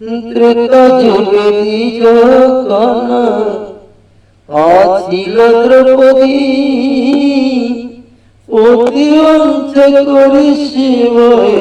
দ্রুত যুগে দ্বিজ কন্যা আছিল দ্রৌপদী প্রতিবঞ্চ করি শিবই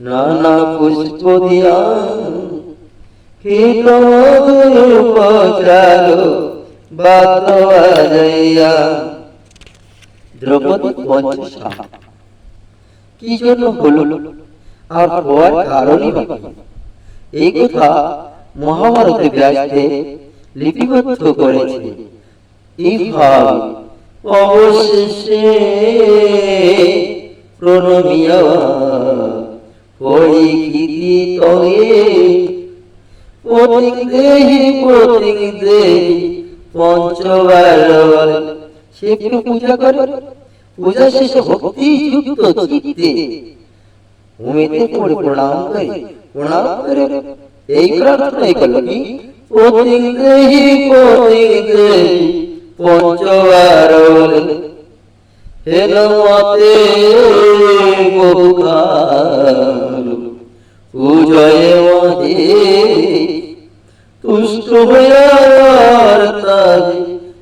নানা পুষ্প দিয়া কীট উপচার। বাত দ্রৌপদী কি জন্য হলো? আর হওয়ার কারণই বা? এই কথা মহাভারতে ব্যাসতে লিপিবদ্ধ করেছে এইভাবে অবশেষে প্রণমিয়া পরিকৃতি তয়ে। পতিক দেহি পতিক দেহি পঞ্চবার সে একটু পূজা করে? পূজা শেষে ভক্তি যুক্ত চিত্তে। ভূমিতে পড়ে প্রণাম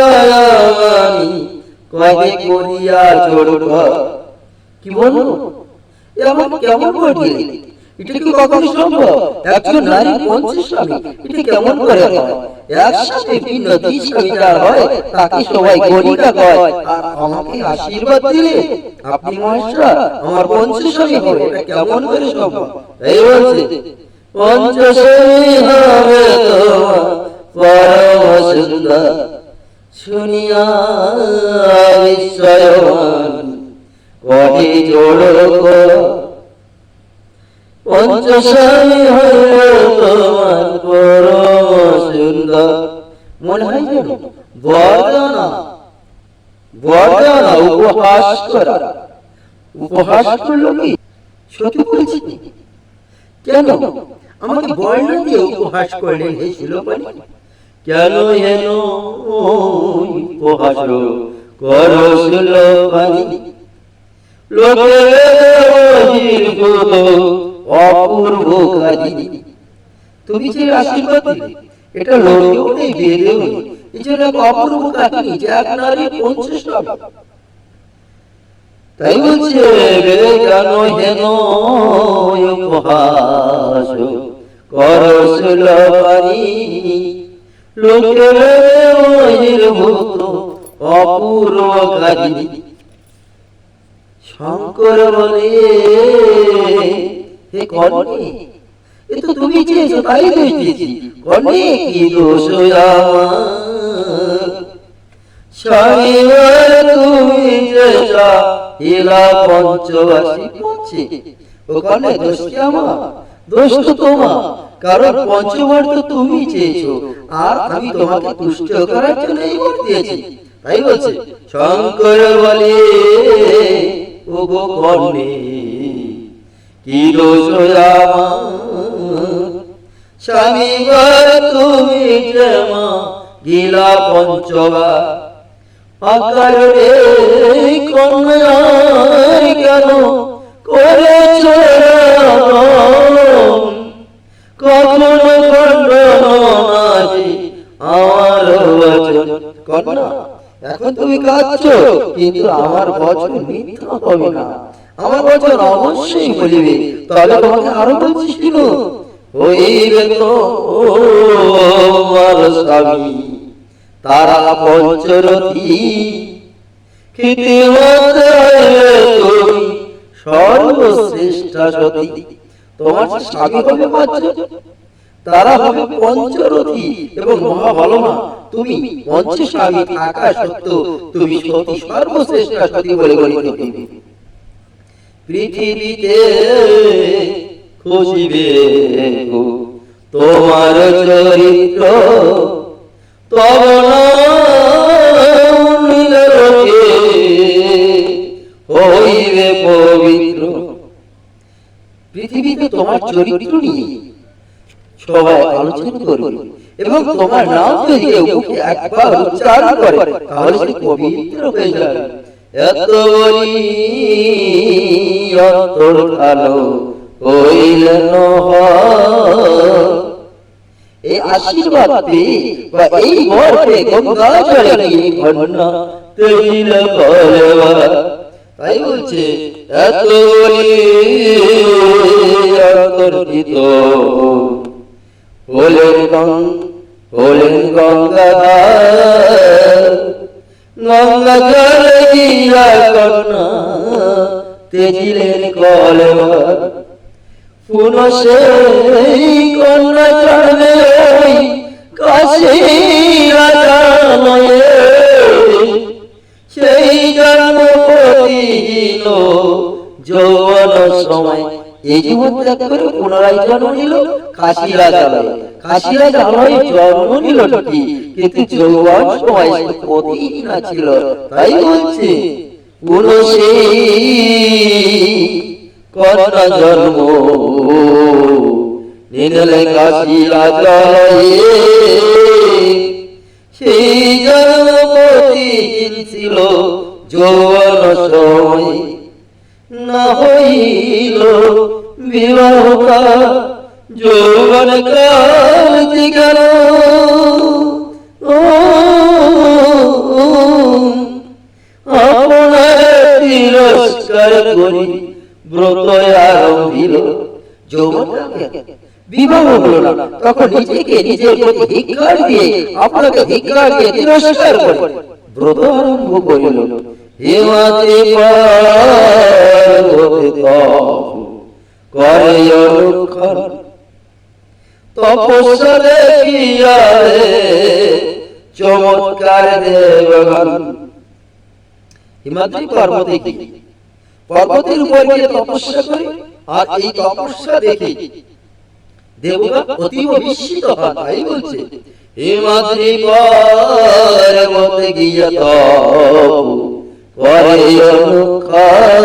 শুনিয়ার কয়ে করিয়া চড়ব কি বলব এ কেমন বটে এটা কি কখনো সম্ভব? একজন নারী পঞ্চস্বামী এটা কেমন করে হয়? একসাথে ভিন্ন দুই হয়, তাকে সবাই গরিকা কয়, আর আমাকে আশীর্বাদ দিলে? আপনি মহাশয়, আমার পঞ্চস্বামী হবে, এটা কেমন করে সম্ভব? এই বলছে পঞ্চস্বামী হবে তোমার, পরম সুন্দর। শুনিয়া বিস্ময়মান কহে জোড় পঞ্চস্বামী হইল তোমার পরম সুন্দর মনে হয় যেন বর্ণনা বর্ণনা, উপহাস করা। উপহাস করল কি? সত্যি বলছি কেন? আমাকে বর্ণনা দিয়ে উপহাস করলেন হে শিলপানি কেন হেন উপহাস করো শিলপানি লোকের অপূর্ব কাজী তুমি যে আশীর্বাদ এটা লোকেও নেই, বেদেও নেই। এই জন্য অপূর্ব কাহিনী, যে এক পঞ্চাশ তাই বলছে কেন হেন উপহাস করছিল পারি লোকের ওহির ভক্ত অপূর্ব কাহিনী। শঙ্কর বলে তুমি চেয়েছো, তাই দিয়েছি কর্ণে কি দোষ শনিবার তুমি যেটা এলা পঞ্চবাসী পৌঁছে ওখানে দোষ কি আমার? দোষ তো তোমার। কারণ পঞ্চবার তো তুমি চেয়েছো, আর আমি তোমাকে তুষ্ট করার জন্য এই বর দিয়েছি। তাই বলছে, শঙ্কর বলে ও গো কর্ণে কি দোষ স্বামীবার তুমি যেমা গিলা পঞ্চবার অকারণে কন্যায় কেন করেছ কখনো খণ্ডনাজি আমার বচন কন্যা এখন কাঁদছ কিন্তু আমার বচন মিথ্যা হবে না। আমার বচন অবশ্যই বলিবে তাহলে তোমাকে আরও বলছিস কেন হইবে তো আমার স্বামী, তারা সর্বশ্রেষ্ঠ সতী। তোমার স্বামী হবে মাত্র, তারা হবে পঞ্চরথী এবং তুমি পঞ্চস্বামী থাকা সত্ত্বেও তুমি সতী সর্বশ্রেষ্ঠ সতী বলে গণিত হইবে। পৃথিবীতে খুশিবে গো তোমার চরিত্র পৃথিবীতে তোমার চরিত্র নিয়ে সবাই আলোচনা করবে। এবং তোমার নাম যদি কেউ মুখে একবার উচ্চারণ করে তাহলে সে পবিত্র হয়ে যাবে। এত বলি অন্তর ভালো এই আশীর্বাদ পেয়ে বা এই বর পেয়ে গঙ্গা জলে গিয়ে তৈল করবা তাই বলছে এত বলি অন্তর্হিত হলেন গং হলেন গঙ্গাধার। গঙ্গা জলে গিয়া কন্যা, তেজিলেন কলবার পুন সেই কন্যা চড়বে ওই কাশী রাজাময়ে সেই জন্ম প্রতিহীন যৌবন সময় এই জীবন ত্যাগ করে পুনরায় জন্ম নিল কাশী রাজালয়ে কাশী রাজালয়ে জন্ম নিল ঠিকই, কিন্তু যৌবন সময় সে প্রতিহীন ছিল তাই বলছে সেই কন্যা জন্ম নিলে কাশী রাজালয়ে সেই জন্মপতিহীন ছিল, যৌবন সময় না হইল। বিবাহ যৌবন কাল গেল তিরস্কার করি ব্রত আরম্ভিল যৌবন বিবাহ নিজেকে নিজের দিয়ে আপনাকে ধিক্কার দিয়ে তিরস্কার আরম্ভ করিল। হিমাতি পার্বতী করে চমৎকার হিমাদ্রি পর্বতে কি? পর্বতের উপর গিয়ে তপস্যা করে আর এই তপস্যা দেখে। দেবগণ অতীব বিস্মিত হন, তাই বলছে, হিমাদ্রি পর্বতে গিয়া তপ করে অনুক্ষণ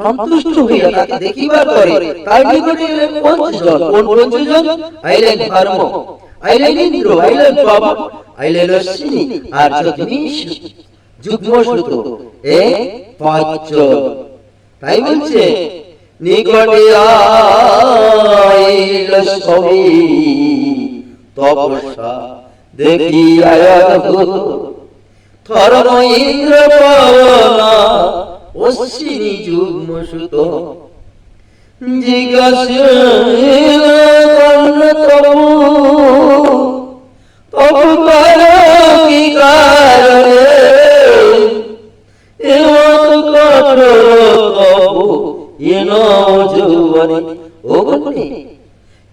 সন্তুষ্ট হইয়া তাকে দেখিবার পরে তার নিকটে এলেন পঞ্চজন কোন পঞ্চজন আইলেন ধর্ম, আইলেন ইন্দ্র, আইলেন বাবা আইলেন রশ্মি আর যজ্ঞেশ যুগ্মসুত এ পাঁচজন তাই বলছে, নিকটে আইল সবই তপস্যা দেখি আয়াত ধর্ম ইন্দ্র পাবনা অশ্বিনী যুগ্ম সুত কর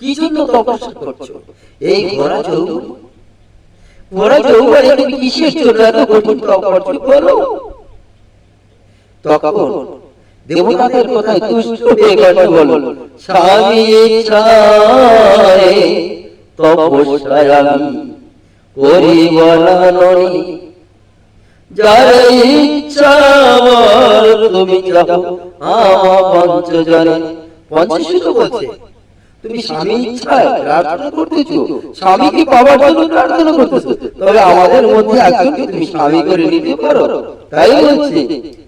কি তপস্যা করছ। এই ঘোড়া যৌবনে ঘোড়া তুমি কিসের জন্য এত কঠিন তপ করছ? বলো। তখন দেবতাদের কথায় তুষ্ট হয়ে গেল বল স্বামী ইচ্ছায় তপস্যায় আমি করি যার ইচ্ছা তুমি চাও আমার পঞ্চজনে। পঞ্চশুদ্ধ বলছে তুমি স্বামী ইচ্ছায় প্রার্থনা করতেছো স্বামীকে পাওয়ার জন্য প্রার্থনা করতেছো। তবে আমাদের মধ্যে একজনকে তুমি স্বামী করে নিতে পারো। তাই বলছে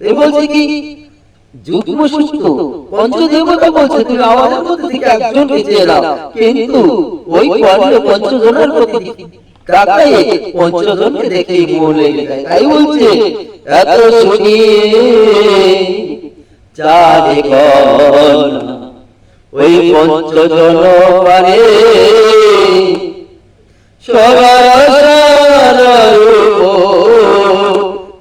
বলছে কি যুগ্ম পঞ্চদেবতা বলছে? তুমি আমাদের মধ্যে থেকে কিন্তু ওই পঞ্চজনের প্রতি পঞ্চজনকে দেখে তাই বলছে, এত শুনিয়ে ওই পঞ্চজন পারে সবার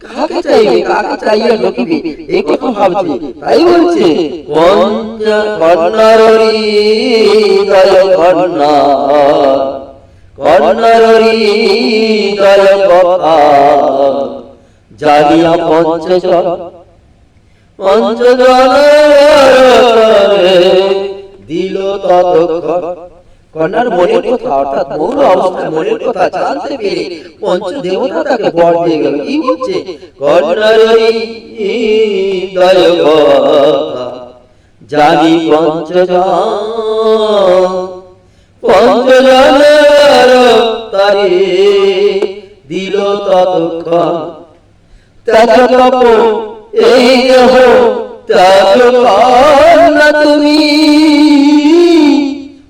কাকে চাইবে কাকে চাইয়া ঢুকিবে এই কথা ভাবছে তাই বলছে পঞ্চা কর্ণারী দয় কর্ণা কর্ণারী দয় কথা জানিয়া পঞ্চজন পঞ্চজন দিল ততক্ষণ কন্যার মনের কথা, অর্থাৎ মৌন অবস্থায় মনের কথা জানতে পেরে তাকে বর দিয়ে গেল। কি বলছে? কন্যার জানি পঞ্চজন, পঞ্চজনের তারে দিল ততক্ষণ। তুমি।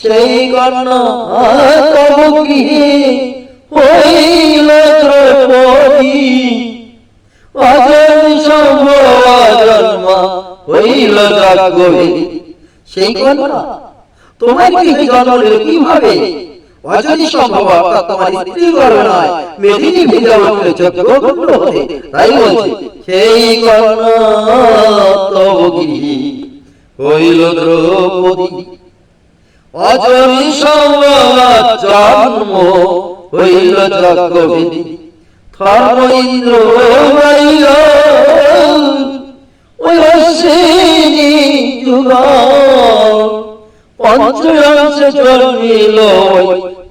সেই কর্ণা তব হইল দ্রৌপদী। জন্ম হইল সেই কন্যা তোমার গৃহে জন্মলে কীভাবে? অজনী তোমার স্ত্রী গর্ভ নয় মেদিনী তাই বলছি, সেই তব হইল দ্রৌপদী। অজনী সম্ভব জন্ম হইল যজ্ঞবিধি। ধর্ম ইন্দ্র হইল ওই অশ্বিনী যুগ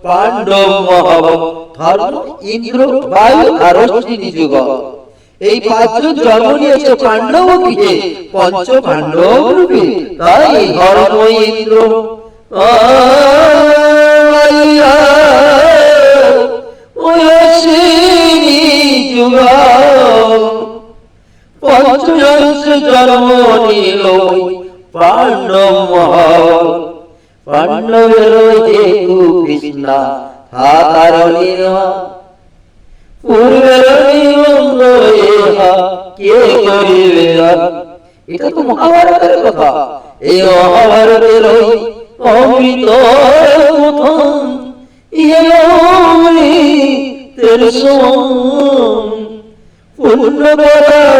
পাণ্ডব মহাব ধর্ম ইন্দ্র বায়ু আর অশ্বিনী যুগ এই পাঁচজন জন্ম নিয়েছে পাণ্ডব গৃহে পঞ্চ পাণ্ডব রূপে। তাই ধর্ম ইন্দ্র পঞ্চদশে জন্ম নিল পাণ্ডব পাণ্ডবের হেতু কৃষ্ণা হাতার পূর্বের কে করিবে এটা তো মহাভারতের কথা। এই মহাভারতের অমৃত ইয়ে পুণ্য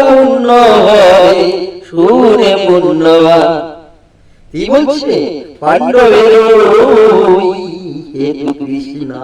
পুণ্য হয় শুনে পুণ্যবান কি বলছে পাণ্ডবের ওই কৃষ্ণা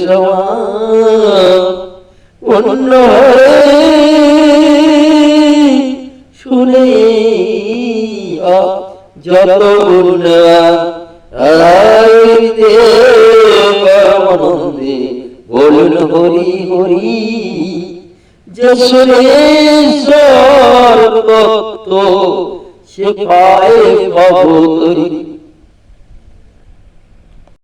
সমান অন্য শুনে যত পরমানন্দে বলুন হরি হরি যে সুরেশ্বর তত্ত্ব সে পায় ভবতরী